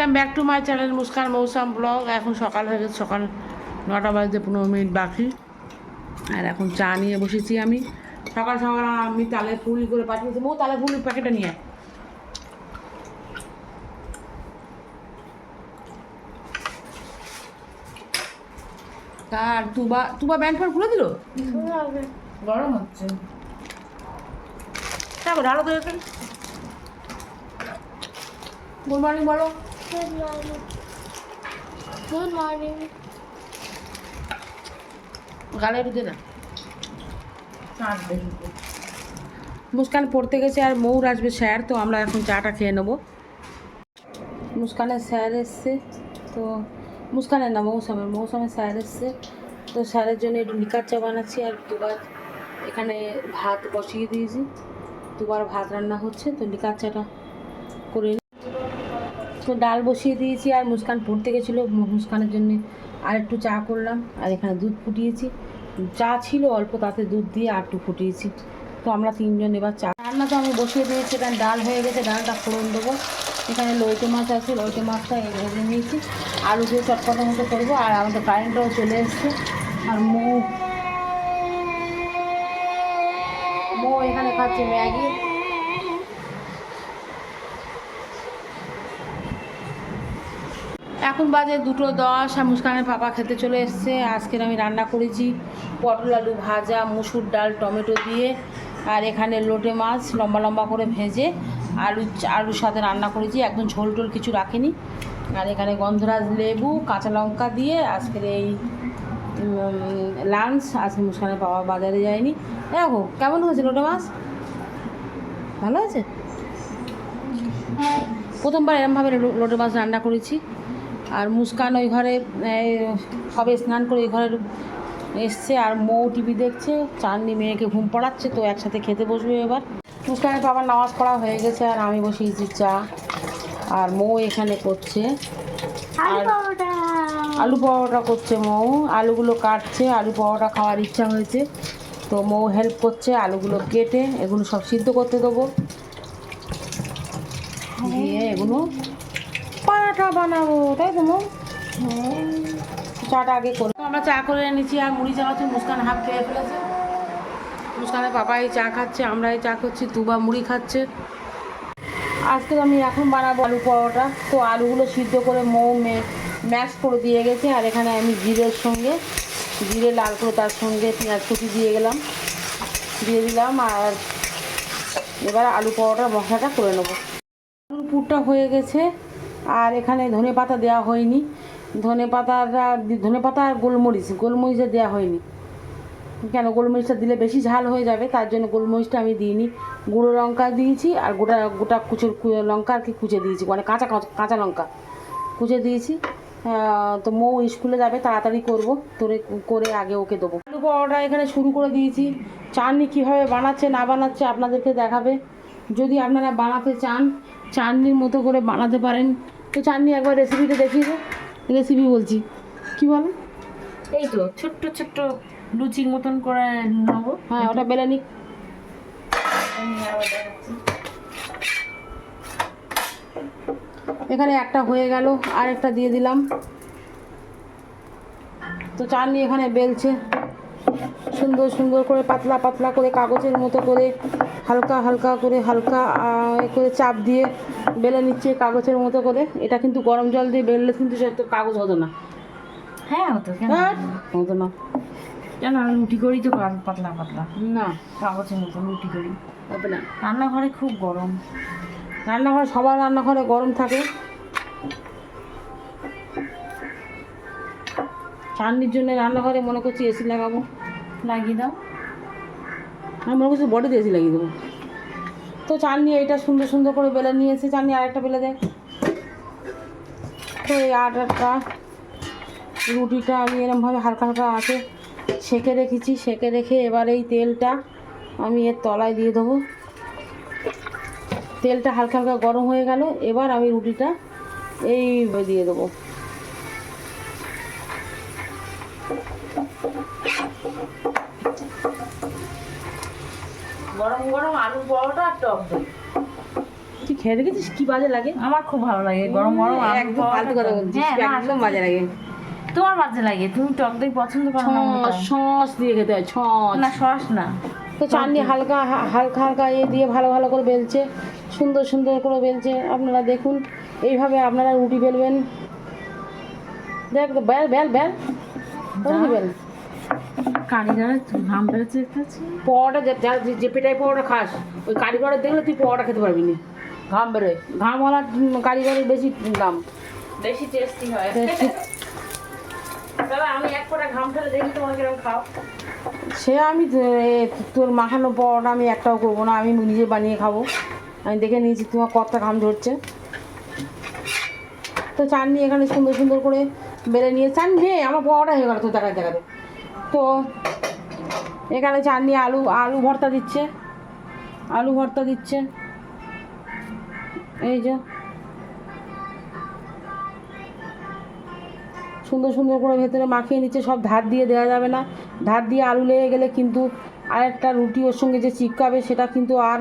Welcome back to my channel Muskan Mausam blog এখন সকাল হয়ে গেছে, সকাল নটা বাজতে পনেরো মিনিট বাকি। আর এখন চা নিয়ে বসেছি আমি। সকাল সকাল আমি তালে ফুল করে পাঠিয়েছি। মৌ তালে ফুল প্যাকেটটা নিয়ে। আর তুবা তুবা ব্যান্ড ফ্যান্ড খুলে দিল? গরম হচ্ছে। তারপর ঢালো তো গুড মর্নিং বলো। গুড মর্নিং গুড মর্নিং গালে একটু দে না মুস্কান পড়তে গেছে আর মৌর আসবে স্যার তো আমরা এখন চাটা খেয়ে নেব। মুস্কানের স্যার এসছে তো মুস্কানের না মৌসামের মৌসামের স্যার এসছে। তো স্যারের জন্য একটু লিকার চা বানাচ্ছি আর দুবার এখানে ভাত বসিয়ে দিয়েছি। দুবার ভাত রান্না হচ্ছে তো লিকার চাটা করে। তো ডাল বসিয়ে দিয়েছি আর মুস্কান পড়তে গেছিল মুস্কানের জন্য আর একটু চা করলাম আর এখানে দুধ ফুটিয়েছি। চা ছিল অল্প, তাতে দুধ দিয়ে আর একটু ফুটিয়েছি। তো আমরা তিনজন এবার চা রান্না তো আমি বসিয়ে দিয়েছি, এখানে ডাল হয়ে গেছে, ডালটা ফোড়ন দেবো। এখানে লইটে মাছ আছে, লইটে মাছটা ভেজে নিয়েছি। আলু দিয়ে চটপটা মতো করব আর আমাদের কারেন্টটাও চলে এসছে। আর মৌ মৌ এখানে খাচ্ছে ম্যাগি এখন বাজে দুটো দশ, আর মুস্কানের পাপা খেতে চলে এসছে। আজকের আমি রান্না করেছি পটল আলু ভাজা, মুসুর ডাল, টমেটো দিয়ে, আর এখানে লোটে মাছ লম্বা লম্বা করে ভেজে আলু, আলুর সাথে রান্না করেছি। একদম ঝোল টোল কিছু রাখিনি। আর এখানে গন্ধরাজ লেবু, কাঁচা লঙ্কা দিয়ে আজকের এই লাঞ্চ। আজকে মুস্কানের বাবা বাজারে যায়নি। দেখো কেমন হয়েছে লোটে মাছ? ভালো আছে? প্রথমবার এরমভাবে লোটে মাছ রান্না করেছি। আর মুস্কান ওই ঘরে সবে স্নান করে ওই ঘরে এসছে আর মৌ টিভি দেখছে চাননি মেয়েকে ঘুম পড়াচ্ছে তো একসাথে খেতে বসবে এবার। মুস্কানের বাবার নামাজ পড়া হয়ে গেছে আর আমি বসিয়েছি চা। আর মৌ এখানে করছে। আর আলু পরোটা করছে মৌ। আলুগুলো কাটছে আলু পরোটা খাওয়ার ইচ্ছা হয়েছে। তো মৌ হেল্প করছে আলুগুলো কেটে এগুলো সব সিদ্ধ করতে দেবো। দিয়ে এগুলো পরোটা বানাবো, তাই তো চাটা আগে করে আমরা চা করে এনেছি, আর মুড়ি চালাচ্ছি মুস্কান হাফ খেয়ে ফেলেছে। মুস্কানের পাপাই চা খাচ্ছে আমরাই চা খাচ্ছি, তুবা মুড়ি খাচ্ছে। আজকে আমি এখন বানাবো আলু পরোটা। তো আলুগুলো সিদ্ধ করে মৌ, ম্যাশ করে দিয়ে গেছে, আর এখানে আমি জিরের সঙ্গে, জিরে লাল করে তার সঙ্গে পেঁয়াজ কুচি দিয়ে গেলাম। দিয়ে দিলাম, আর এবার আলু পরোটার মশলাটা করে নেব। আলুর পুরটা হয়ে গেছে। আর এখানে ধনে পাতা দেওয়া হয়নি। ধনে পাতাটা ধনে পাতা আর গোলমরিচ, গোলমরিচে দেওয়া হয়নি। কেন? গোলমরিচটা দিলে বেশি ঝাল হয়ে যাবে, তার জন্য গোলমরিচটা আমি দিইনি। গুঁড়ো লঙ্কা দিয়েছি আর গোটা গোটা কুচুর লঙ্কা আর কি কুচে দিয়েছি মানে কাঁচা, কাঁচা- লঙ্কা কুচে দিয়েছি। তো মৌ স্কুলে যাবে, তাড়াতাড়ি করব, তোরে করে আগে ওকে দেবো। আলু পরোটা এখানে শুরু করে দিয়েছি। চাটনি কীভাবে বানাচ্ছে, না বানাচ্ছে আপনাদেরকে দেখাবে। যদি আপনারা বানাতে চান চাটনির মতো করে বানাতে পারেন। তো চাটনি একবার রেসিপিটা দেখিয়ে দে। রেসিপি বলছি। কি বলেন এই তো ছোট্ট ছোট্ট লুচির মতন করে নেব। হ্যাঁ ওটা বেলে নিক। এখানে একটা হয়ে গেল আর একটা দিয়ে দিলাম। তো চাটনি এখানে বেলছে। সুন্দর সুন্দর করে পাতলা পাতলা করে কাগজের মতো করে হালকা হালকা করে হালকা করে চাপ দিয়ে বেলে নিচ্ছে কাগজের মতো করে। এটা কিন্তু গরম জল দিয়ে বেললে কিন্তু সে তো কাগজ হতো না। হ্যাঁ হতো কেন? হ্যাঁ, হতো না। কেন আমি রুটি করি তো পাতলা পাতলা? না। কাগজের মতন রুটি করি। হবে না। রান্নাঘরে খুব গরম। রান্নাঘরে সবার রান্নাঘরে গরম থাকে। ঠান্ডির জন্য রান্নাঘরে মনে করছি এসি লাগাবো। লাগিয়ে দাও। আমি মনে করছি বডিতে এসি লাগিয়ে দেবো। তো চাননি এইটা সুন্দর সুন্দর করে বেলে নিয়ে এসে চাননি আরেকটা বেলে দেয় তো এই আটাটা, রুটিটা আমি এরমভাবে হালকা হালকা আছে সেঁকে রেখেছি। সেঁকে রেখে এবার এই তেলটা আমি এর তলায় দিয়ে দেবো। তেলটা হালকা হালকা গরম হয়ে গেল। এবার আমি রুটিটা এই দিয়ে দেবো। টক দই তুই খেয়ে দেখেছিস? কি বাজে লাগে? আমার খুব ভালো লাগে গরম গরম একদম ফালতু কথা বলছিস হ্যাঁ, একদম বাজে লাগে। তোমার বাজে লাগে তুমি টক দই পছন্দ করো না। ছস দিয়ে খেতে হয় ছস। না সস না। তো চাটনি হালকা হালকা হালকা এ দিয়ে ভালো ভালো করে বেলছে সুন্দর সুন্দর করে বেলছে আপনারা দেখুন। এইভাবে আপনারা রুটি বেলবেন। দেখ বেল বেল বেল। বেল? কারিগরের ঘাম বেরোচ্ছে দেখতে পরোটা যে পেটাই পরোটা খাস ওই কারিগরের দেখলে তুই পরোটা খেতে পারবি না। ঘাম বেরোয়। ঘামওয়ালা কারিগরের বেশি দাম। বেশি টেস্টি হয়। তবে আমি এক ফোঁটা ঘাম ফেলে দেখি তোমার কীরকম খাও। সে আমি তোর মাখানো পরোটা আমি একটাও করব না আমি নিজে বানিয়ে খাব। আমি দেখে নিয়েছি তোমার কতটা ঘাম ঝরছে তো চাটনি এখানে সুন্দর সুন্দর করে বেড়ে নিয়ে চাটনি হে আমার পরোটা হয়ে গেল তো দেখাতে দেখাতে। তো এখানে চাটনি আলু আলু ভর্তা দিচ্ছে। আলু ভর্তা দিচ্ছে। এই যে। সুন্দর সুন্দর করে ভেতরে মাখিয়ে নিচ্ছে, সব ধার দিয়ে দেওয়া যাবে না। ধার দিয়ে আলু লেগে গেলে কিন্তু আরেকটা রুটি ওর সঙ্গে যে চিপকাবে, সেটা কিন্তু আর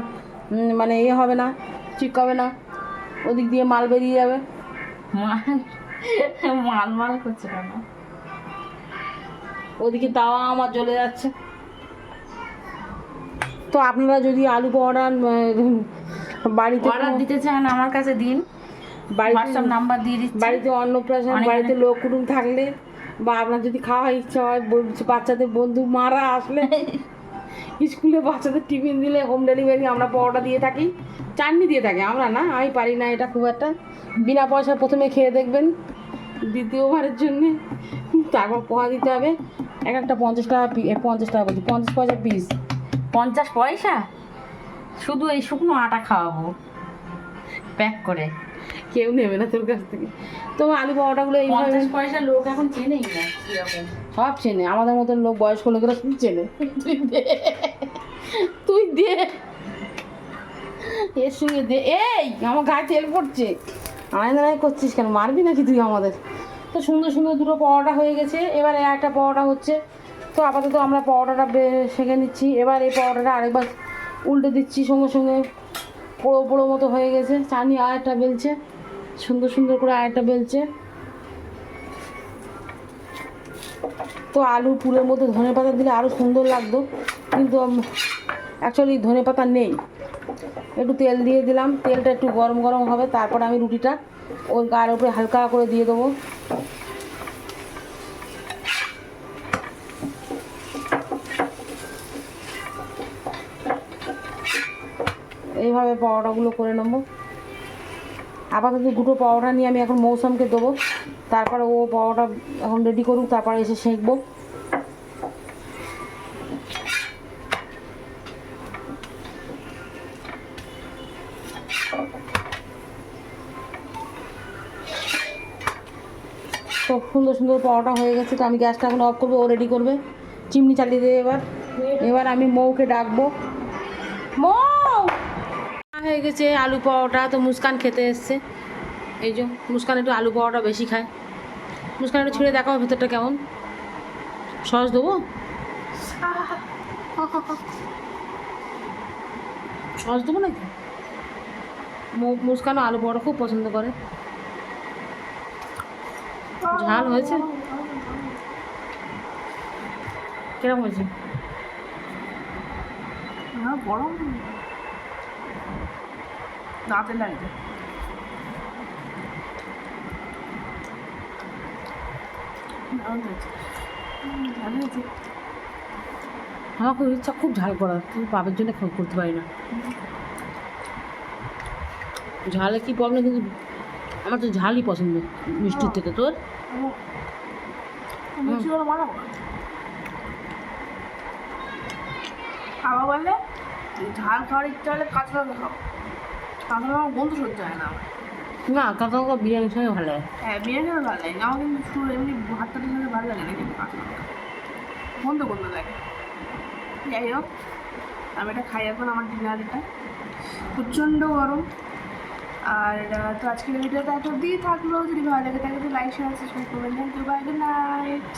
মানে এ হবে না, চিপকাবে না। ওদিক দিয়ে মাল বেরিয়ে যাবে। মাল মাল মাল করছে কেন? ওদিকে তাওয়া আমার জ্বলে যাচ্ছে। তো আপনারা যদি আলু পরোটা বাড়িতে অর্ডার দিতে চান আমার কাছে দিন। বাড়িতে নাম্বার দিয়ে দিচ্ছি। বাড়িতে অন্নপ্রাশন বাড়িতে লোক কুটুম থাকলে বা আপনার যদি খাওয়ার ইচ্ছা হয় বাচ্চাদের বন্ধু মারা আসলে স্কুলে বাচ্চাদের টিফিন দিলে হোম ডেলিভারি আমরা পরোটা দিয়ে থাকি। চাটনি দিয়ে থাকি আমরা না আমি পারি না এটা খুব একটা। বিনা পয়সা প্রথমে খেয়ে দেখবেন। দ্বিতীয়বারের জন্যে তারপর পোহা দিতে হবে। এক একটা পঞ্চাশ টাকা পঞ্চাশ টাকা বলছি পঞ্চাশ পয়সা পিস। পঞ্চাশ পয়সা? শুধু এই শুকনো আটা খাওয়াবো। প্যাক করে। কেউ নেবে না তোর কাছ থেকে। তো আলু পরোটাগুলো এই পঞ্চাশ পয়সা লোক এখন চেনেই না সব চেনে। আমাদের মতন লোক বয়স্ক লোকেরা সব চেনে। তুই দে। তুই দে। এর সঙ্গে দে। এই আমার গায়ে তেল পড়ছে। আয় দাঁড়াই করছিস কেন? মারবি নাকি তুই আমাদের? তো সুন্দর সুন্দর দুটো পরোটা হয়ে গেছে। এবারে একটা পরোটা হচ্ছে। তো আপাতত আমরা পরোটাটা সেঁকে নিচ্ছি। এবার এই পরোটাটা আরেকবার উল্টে দিচ্ছি সঙ্গে সঙ্গে। পোড়ো পোড়ো মতো হয়ে গেছে। চানি আর একটা বেলছে। সুন্দর সুন্দর করে আর একটা বেলছে। তো আলু পুরের মধ্যে ধনে পাতা দিলে আরও সুন্দর লাগতো। কিন্তু অ্যাকচুয়ালি ধনে পাতা নেই। একটু তেল দিয়ে দিলাম। তেলটা একটু গরম গরম হবে, তারপর আমি রুটিটা ওর গায়ের উপরে হালকা করে দিয়ে দেবো। এইভাবে পরোটাগুলো করে নেব। আপাতত দুটো পরোটা নিয়ে আমি এখন মৌসামকে দেবো। তারপরে ও পরোটা এখন রেডি করুক, তারপরে এসে সেঁকবো। সুন্দর পরোটা হয়ে গেছে, তো আমি গ্যাসটা এখন অফ করব, ও রেডি করবে। চিমনি চালিয়ে দেবে এবার। এবার আমি মৌকে ডাকবো। মৌ! হয়ে গেছে আলু পরোটা, তো মুস্কান খেতে এসছে। এই যে, মুস্কান একটু আলু পরোটা বেশি খায়। মুস্কান একটু ছিঁড়ে দেখাও ভেতরটা কেমন। সস দেবো? সস দেবো নাকি? মুস্কানও আলু পরোটা খুব পছন্দ করে। ঝাল হয়েছে? কীরকম হয়েছে? গরম। দাঁতে লাগবে আমার খুব ইচ্ছা খুব ঝাল করার। কিন্তু বাপের জন্য করতে পারি না। ঝালে কি প্রবলেম কিন্তু আমার তো ঝালই পছন্দ মিষ্টির থেকে তোর? খাওয়া বলে ঝাল খাওয়ার ইচ্ছা হলে কাঁচা লঙ্কা খাও কাঁচা লঙ্কা বন্ধু সহ্য হয় না না কাঁচা লঙ্কা বিরিয়ানির সঙ্গে ভালো লাগে। হ্যাঁ বিরিয়ানি ভালো লাগে। না আমার কিন্তু এমনি ভাতটা ভালো লাগে না কিন্তু কাঁচা লঙ্কা লাগে। যাই হোক আমি এটা খাই এখন আমার ডিনার এটা। প্রচণ্ড গরম। আর তো আজকের ভিডিওটা এত দিয়ে থাকল যদি ভালো লাগে থাকে তো লাইক শেয়ার সাবস্ক্রাইব করবেন। Thank you bye good night